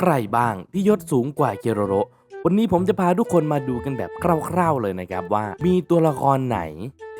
ใครบ้างที่ยศสูงกว่าเคโรโรวันนี้ผมจะพาทุกคนมาดูกันแบบคร่าวๆเลยนะครับว่า มีตัวละครไหน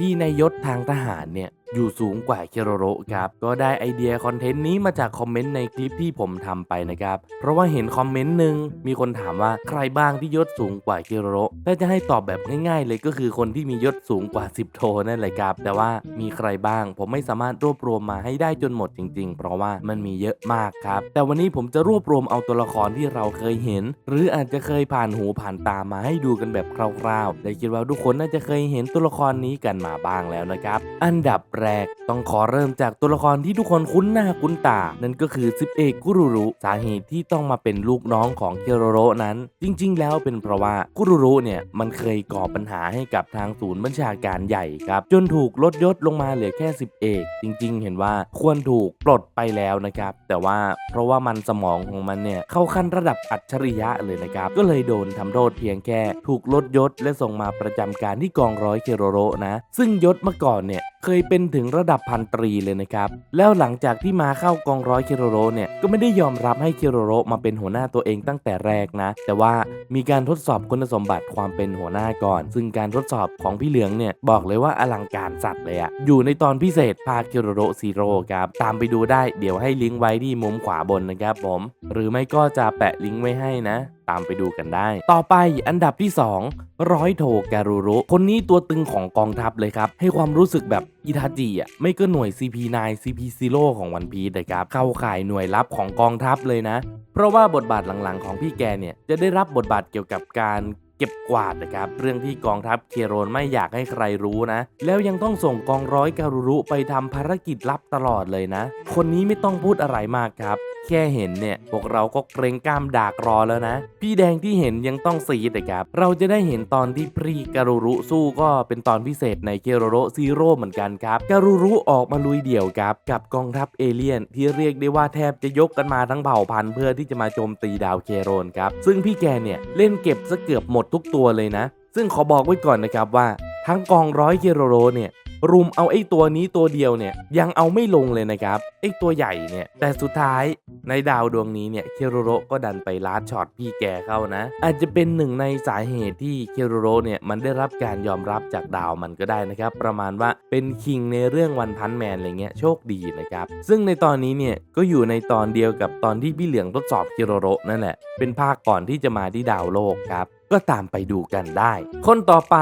ที่ในยศทางทหารเนี่ยอยู่สูงกว่าเคโรโรครับ ก็ได้ไอเดียคอนเทนต์นี้มาจากคอมเมนต์ในคลิปที่ผมทำไปนะครับ เพราะว่าเห็นคอมเมนต์หนึ่งมีคนถามว่าใครบ้างที่ยศสูงกว่าเคโรโรถ้าจะให้ตอบแบบง่ายๆ เลยก็คือคนที่มียศสูงกว่า 10 โทนั่นแหละครับ แต่ว่ามีใครบ้าง ผมไม่สามารถรวบรวมมาให้ได้จนหมดจริง ๆ เพราะว่ามันมีเยอะมากครับ แต่วันนี้ผมจะรวบรวมเอาตัวละครที่เราเคยเห็น หรืออาจจะเคยผ่านหูผ่านตามาให้ดูกันแบบคร่าวๆและคิดว่าทุกคนน่าจะเคยเห็นตัวละครนี้กันมาบ้างแล้วนะครับ อันดับแรกต้องขอเริ่มจากตัวละครที่ทุกคนคุ้นหน้าคุ้นตา นั่นก็คือซิบเอกกุรุรุสาเหตุที่ต้องมาเป็นลูกน้องของเคโรโรนั้น จริง ๆ แล้วเป็นเพราะว่ากุรุรุเนี่ยมันเคยก่อปัญหาให้กับทางศูนย์บัญชาการใหญ่ครับจนถูกลดยศลงมาเหลือแค่สิบเอกจริง ๆ เห็นว่าควรถูกปลดไปแล้วนะครับ แต่ว่าเพราะว่ามันสมองของมันเนี่ยเข้าขั้นระดับอัจฉริยะเลยนะครับ ก็เลยโดนทำโทษเพียงแค่ ถูกลดยศและส่งมาประจำการที่กองร้อยเคโรโรนะซึ่งยศเมื่อก่อนเนี่ยเคยเป็นถึงระดับพันตรีเลยนะครับ แล้วหลังจากที่มาเข้ากองร้อยเคโรโรเนี่ยก็ไม่ได้ยอมรับให้เคโรโรมาเป็นหัวหน้าตัวเองตั้งแต่แรกนะ แต่ว่ามีการทดสอบคุณสมบัติความเป็นหัวหน้าก่อน ซึ่งการทดสอบของพี่เหลืองเนี่ยบอกเลยว่าอลังการสัตว์เลยอะอยู่ในตอนพิเศษภาคเคโรโรซีโร่ครับตามไปดูได้เดี๋ยวให้ลิงก์ไว้ที่มุมขวาบนนะครับผม หรือไม่ก็จะแปะลิงก์ไว้ให้นะ ตามไปดูกันได้ ต่อไปอันดับที่ 2 ร้อยโทการุรุ คนนี้ตัวตึงของกองทัพเลยครับ ให้ความรู้สึกแบบอิทาจิอะไม่ก็หน่วย CP9 CP0 ของวันพีชนะครับ เข้าข่ายหน่วยลับของกองทัพเลยนะ เพราะว่าบทบาทหลังๆ ของพี่แกเนี่ยจะได้รับบทบาทเกี่ยวกับการเก็บกวาดนะครับเรื่องที่กองทัพเคโรนไม่อยากให้ใครรู้นะ แล้วยังต้องส่งกองร้อยการุรุไปทำภารกิจลับตลอดเลยนะ คนนี้ไม่ต้องพูดอะไรมากครับแค่เห็นเนี่ยพวกเราก็เกรงกล้ามดากรอแล้วนะ พี่แดงที่เห็นยังต้องซีดเลยครับ เราจะได้เห็นตอนที่พรีการุรุสู้ก็เป็นตอนพิเศษในเคโรโรซีโร่เหมือนกันครับการุรุออกมาลุยเดี่ยวครับ กับกองทัพเอเลี่ยน ที่เรียกได้ว่าแทบจะยกกันมาทั้งเผ่าพันธุ์เพื่อที่จะมาโจมตีดาวเคโรนครับซึ่งพี่แกเนี่ยเล่นเก็บซะเกือบหมดทุกตัวเลยนะ ซึ่งขอบอกไว้ก่อนนะครับว่า ทั้งกองร้อยเคโรโรเนี่ย รุมเอาไอ้ตัวนี้ตัวเดียวเนี่ยยังเอาไม่ลงเลยนะครับไอ้ตัวใหญ่เนี่ยแต่สุดท้ายในดาวดวงนี้เนี่ยเคโรโรก็ดันไปลาดช็อตพี่แกเข้านะ อาจจะเป็นหนึ่งในสาเหตุที่เคโรโรเนี่ยมันได้รับการยอมรับจากดาวมันก็ได้นะครับประมาณว่าเป็นคิงในเรื่องวันพันแมนอะไรเงี้ยโชคดีนะครับซึ่งในตอนนี้เนี่ยก็อยู่ในตอนเดียวกับตอนที่พี่เหลืองทดสอบเคโรโรนั่นแหละเป็นภาคก่อนที่จะมาที่ดาวโลกครับ ก็ตามไปดูกันได้ คนต่อไป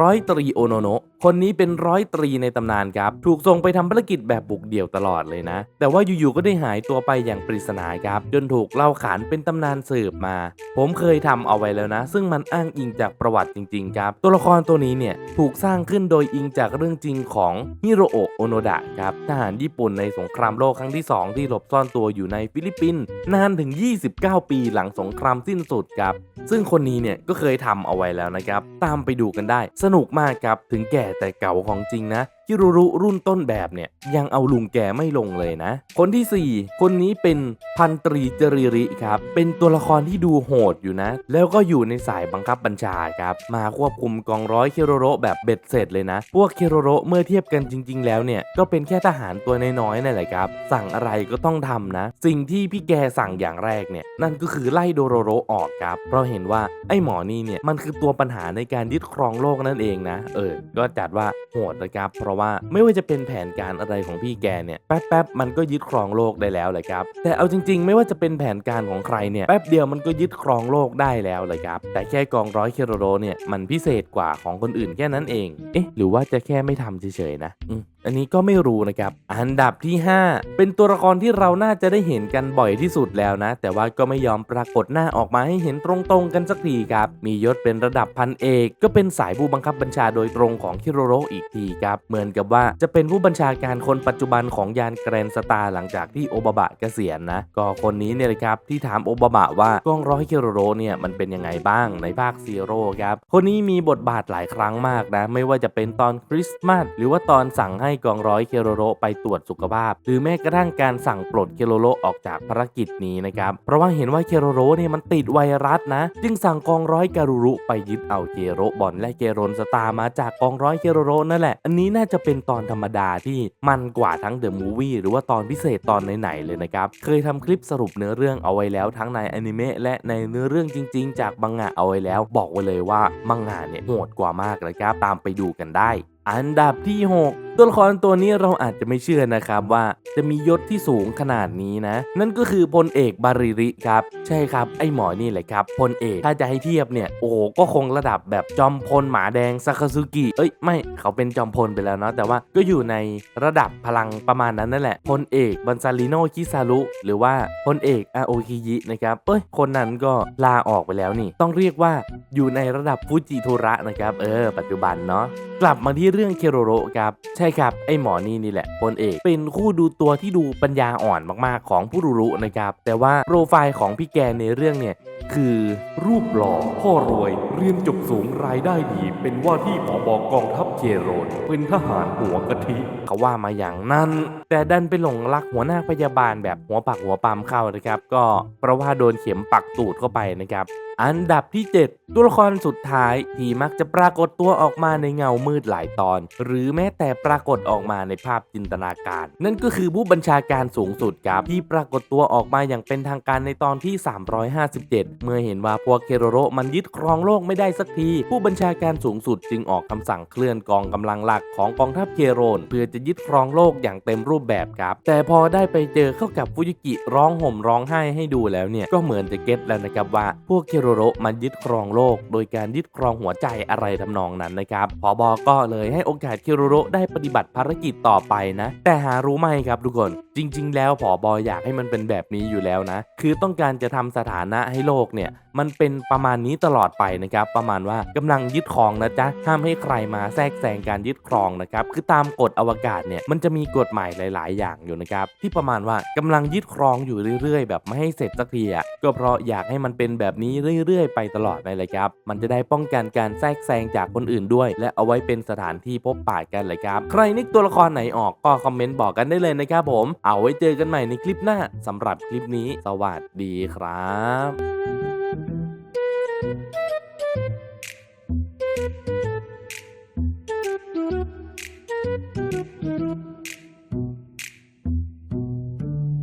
ร้อยตรีโอโนโนะคนนี้เป็นร้อยตรีในตำนานครับ ถูกส่งไปทำภารกิจแบบบุกเดี่ยวตลอดเลยนะ แต่ว่าอยู่ๆก็ได้หายตัวไปอย่างปริศนาครับ จนถูกเล่าขานเป็นตำนานสืบมา ผมเคยทำเอาไว้แล้วนะ ซึ่งมันอ้างอิงจากประวัติจริงๆครับ ตัวละครตัวนี้เนี่ยถูกสร้างขึ้นโดยอิงจากเรื่องจริงของฮิโรโอะโอโนดะครับทหารญี่ปุ่นในสงครามโลกครั้งที่ 2 ที่หลบซ่อนตัวอยู่ในฟิลิปปินส์นานถึง 29 ปีหลังสงครามสิ้นสุดครับ ซึ่งคนนี้เนี่ยก็็เคยทำเอาไว้แล้วนะครับ ตามไปดูกันได้ สนุกมากครับ ถึงแก่แต่เก่าของจริงนะ คิรุรุรุ่นต้นแบบเนี่ยยังเอาลุงแกไม่ลงเลยนะ คนทีสี่ 4 คนนี้เป็นพันตรีจริริครับ เป็นตัวละครที่ดูโหดอยู่นะ แล้วก็อยู่ในสายบังคับบัญชาครับ มาควบคุมกองร้อยเคโรโรแบบเบ็ดเสร็จเลยนะ พวกเคโรโรเมื่อเทียบกันจริง ๆ แล้วเนี่ยก็เป็นแค่ทหารตัวน้อยๆนั่นแหละครับ สั่งอะไรก็ต้องทำนะ สิ่งที่พี่แกสั่งอย่างแรกเนี่ยนั่นก็คือไล่โดโรโรออกครับ เพราะเห็นว่าไอ้หมอนี่เนี่ยมันคือตัวปัญหาในการยึดครองโลกนั่นเองนะ เออ ก็จัดว่าโหดนะครับเพราะว่าไม่ว่าจะเป็นแผนการอะไรของพี่แกเนี่ยแป๊บๆมันก็ยึดครองโลกได้แล้วเลยครับแต่เอาจริง ๆ ไม่ว่าจะเป็นแผนการของใครเนี่ยแป๊บเดียวมันก็ยึดครองโลกได้แล้วเลยครับแต่แค่กองร้อยเคโรโรเนี่ยมันพิเศษกว่าของคนอื่นแค่นั้นเอง เอ๊ะ หรือว่าจะแค่ไม่ทำเฉยๆนะอืม อันนี้ก็ไม่รู้นะครับ อันดับที่ 5 เป็นตัวละครที่เราน่าจะได้เห็นกันบ่อยที่สุดแล้วนะ แต่ว่าก็ไม่ยอมปรากฏหน้าออกมาให้เห็นตรงๆกันสักทีครับ มียศเป็นระดับพันเอก ก็เป็นสายผู้บังคับบัญชาโดยตรงของคิโรโรอีกทีครับ เหมือนกับว่าจะเป็นผู้บัญชาการคนปัจจุบันของยานแกรนสตาร์หลังจากที่โอบาบะเกษียณนะ ก็คนนี้เนี่ยเลยครับที่ถามโอบาบะว่ากองร้อยคิโรโรเนี่ยมันเป็นยังไงบ้างในภาคซีโร่ครับ คนนี้มีบทบาทหลายครั้งมากนะ ไม่ว่าจะเป็นตอนคริสต์มาสหรือว่าตอนสั่งให้กองร้อยเคโรโรไปตรวจสุขภาพ หรือแม้กระทั่งการสั่งปลดเคโรโรออกจากภารกิจนี้นะครับ เพราะว่าเห็นว่าเคโรโรเนี่ยมันติดไวรัสนะ จึงสั่งกองร้อยการุรุไปยึดเอาเกโรบอลและเกโรนสตาร์มาจากกองร้อยเคโรโรนั่นแหละ อันนี้น่าจะเป็นตอนธรรมดาที่มันกว่าทั้งเดอะมูวี่หรือว่าตอนพิเศษตอนไหนๆเลยนะครับ เคยทำคลิปสรุปเนื้อเรื่องเอาไว้แล้วทั้งในอนิเมะและในเนื้อเรื่องจริง ๆ จากมังงะเอาไว้แล้ว บอกไว้เลยว่ามังงะเนี่ยโหดกว่ามากเลยครับตามไปดูกันได้ อันดับที่ 6 ตัวละครตัวนี้เราอาจจะไม่เชื่อนะครับว่าจะมียศที่สูงขนาดนี้นะ นั่นก็คือพลเอกบาริริครับ ใช่ครับ ไอหมอนี่แหละครับพลเอกถ้าจะให้เทียบเนี่ยโอ้ก็คงระดับแบบจอมพลหมาแดงซากาซุกิเอ้ยไม่เขาเป็นจอมพลไปแล้วเนาะแต่ว่าก็อยู่ในระดับพลังประมาณนั้นนั่นแหละพลเอกบันซาริโนคิซารุหรือว่าพลเอกอาโอคิยินะครับเอ้ยคนนั้นก็ลาออกไปแล้วนี่ ต้องเรียกว่าอยู่ในระดับฟูจิโทระนะครับเออ ปัจจุบันเนาะกลับมาที่เรื่องเคโรโรครับใช่ครับ ไอหมอนี่นี่แหละพลเอก เป็นคู่ดูตัวที่ดูปัญญาอ่อนมากๆของผู้รู้นะครับ แต่ว่าโปรไฟล์ของพี่แกในเรื่องเนี่ยคือรูปหล่อพ่อรวย เรียนจบสูงรายได้ดี เป็นว่าที่ผอบกองทัพเคโรนเป็นทหารหัวกะทิเขาว่ามาอย่างนั้น แต่ดันไปหลงรักหัวหน้าพยาบาลแบบหัวปักหัวปามเข้านะครับ ก็เพราะว่าโดนเข็มปักตูดเข้าไปนะครับอันดับที่ 7 ตัวละครสุดท้ายที่มักจะปรากฏตัวออกมาในเงามืดหลายตอน หรือแม้แต่ปรากฏออกมาในภาพจินตนาการ นั่นก็คือผู้บัญชาการสูงสุดครับที่ปรากฏตัวออกมาอย่างเป็นทางการในตอนที่ 357 เมื่อเห็นว่าพวกเคโรโรมันยึดครองโลกไม่ได้สักที ผู้บัญชาการสูงสุดจึงออกคำสั่งเคลื่อนกองกำลังหลักของกองทัพเคโรน เพื่อจะยึดครองโลกอย่างเต็มรูปแบบครับ แต่พอได้ไปเจอเข้ากับฟุยุกิร้องห่มร้องไห้ให้ดูแล้วเนี่ยก็เหมือนจะเก็ตแล้วนะครับว่าพวกเคโรโรมันยึดครองโลก โดยการยึดครองหัวใจอะไรทำนองนั้นนะครับพอบอก็เลยให้โอกาสเคโรโรได้ปฏิบัติภารกิจต่อไปนะ แต่หารู้ไหมครับทุกคนจริง ๆ แล้วผอบออยากให้มันเป็นแบบนี้อยู่แล้วนะ คือต้องการจะทำสถานะให้โลกเนี่ยมันเป็นประมาณนี้ตลอดไปนะครับประมาณว่ากำลังยึดครองนะจ๊ะห้ามให้ใครมาแทรกแซงการยึดครองนะครับคือตามกฎอวกาศเนี่ยมันจะมีกฎใหม่หลาย ๆ อย่างอยู่นะครับที่ประมาณว่ากำลังยึดครองอยู่เรื่อย ๆ แบบไม่ให้เสร็จสักทีอะก็เพราะอยากให้มันเป็นแบบนี้เรื่อยๆ ไปตลอดเลยครับ มันจะได้ป้องกันการแทรกแซงจากคนอื่นด้วย และเอาไว้เป็นสถานที่พบปะกันเลยครับ ใครนึกตัวละครไหนออกก็คอมเมนต์บอกกันได้เลยนะครับผม เอาไว้เจอกันใหม่ในคลิปหน้าสำหรับคลิปนี้ สวัสดีครับ